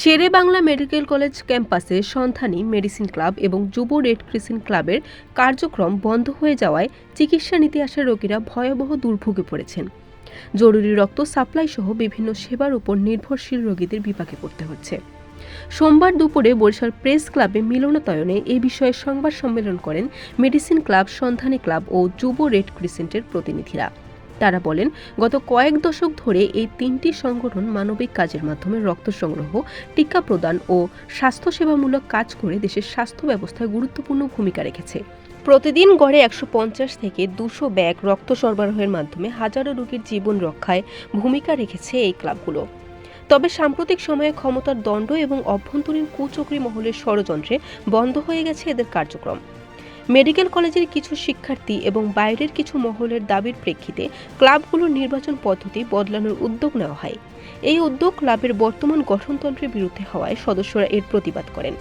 শেরে Bangla medical college ক্যাম্পাসে সন্ধানী medicine club এবং যুব রেড ক্রিসেন্ট ক্লাবের কার্যক্রম বন্ধ হয়ে যাওয়ায় চিকিৎসা নিতে আসা রোগীরা ভয়াবহ দুর্ভোগে পড়েছেন। জরুরি রক্ত সাপ্লাই সহ বিভিন্ন সেবার উপর নির্ভরশীল রোগীদের বিপাকে পড়তে হচ্ছে। সোমবার দুপুরে বরিশাল প্রেস ক্লাবে মিলনাতয়নে এ বিষয়ে সংবাদ সম্মেলন করেন মেডিসিন ক্লাব, সন্ধানী ক্লাব ও যুব রেড ক্রিসেন্টের প্রতিনিধিরা। তারা বলেন, গত কয়েক দশক ধরে এই তিনটি সংগঠন মানবিক কাজের মাধ্যমে রক্ত সংগ্রহ, টিকা প্রদান ও স্বাস্থ্যসেবামূলক কাজ করে দেশের স্বাস্থ্য ব্যবস্থায় গুরুত্বপূর্ণ ভূমিকা রেখেছে। প্রতিদিন গড়ে একশো পঞ্চাশ থেকে দুশো ব্যাগ রক্ত সরবরাহের মাধ্যমে হাজারো রোগীর জীবন রক্ষায় ভূমিকা রেখেছে এই ক্লাবগুলো। তবে সাম্প্রতিক সময়ে ক্ষমতার দণ্ড এবং অভ্যন্তরীণ কুচক্রী মহলের ষড়যন্ত্রে বন্ধ হয়ে গেছে এদের কার্যক্রম। মেডিকেল কলেজের কিছু শিক্ষার্থী এবং বাইরের কিছু মহলের দাবির প্রেক্ষিতে ক্লাবগুলোর নির্বাচন পদ্ধতি বদলানোর উদ্যোগ নেওয়া হয়। এই উদ্যোগ ক্লাবের বর্তমান গঠনতন্ত্রের বিরুদ্ধে হওয়ায় সদস্যরা এর প্রতিবাদ করেন।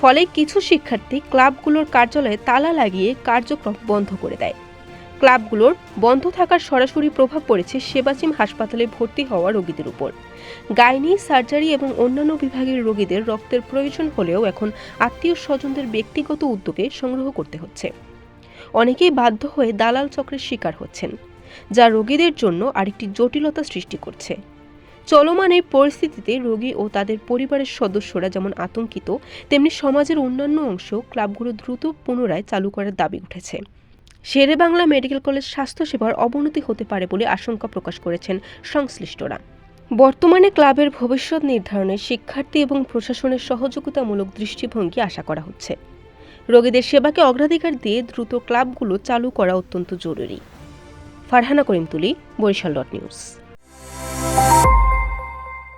ফলে কিছু শিক্ষার্থী ক্লাবগুলোর কার্যালয়ে তালা লাগিয়ে কার্যক্রম বন্ধ করে দেয়। ক্লাবগুলোর বন্ধ থাকার সরাসরি প্রভাব পড়েছে সেবাচিম হাসপাতালে ভর্তি হওয়া রোগীদের উপর। গাইনি, সার্জারি এবং অন্যান্য বিভাগের রোগীদের রক্তের প্রয়োজন হলেও এখন আত্মীয় স্বজনদের ব্যক্তিগত উদ্যোগে সংগ্রহ করতে হচ্ছে। অনেকেই বাধ্য হয়ে দালাল চক্রের শিকার হচ্ছেন, যা রোগীদের জন্য আরেকটি জটিলতা সৃষ্টি করছে। চলমান এই পরিস্থিতিতে রোগী ও তাদের পরিবারের সদস্যরা যেমন আতঙ্কিত, তেমনি সমাজের অন্যান্য অংশ ক্লাবগুলো দ্রুত পুনরায় চালু করার দাবি উঠেছে। শেরে বাংলা মেডিকেল কলেজ স্বাস্থ্যসেবার অবনতি হতে পারে বলে আশঙ্কা প্রকাশ করেছেন সংশ্লিষ্টরা। বর্তমানে ক্লাবের ভবিষ্যৎ নির্ধারণে শিক্ষার্থী এবং প্রশাসনের সহযোগিতামূলক দৃষ্টিভঙ্গি আশা করা হচ্ছে। রোগীদের সেবাকে অগ্রাধিকার দিয়ে দ্রুত ক্লাবগুলো চালু করা অত্যন্ত জরুরি। ফারহানা করিম তুলি, বরিশাল ডট নিউজ।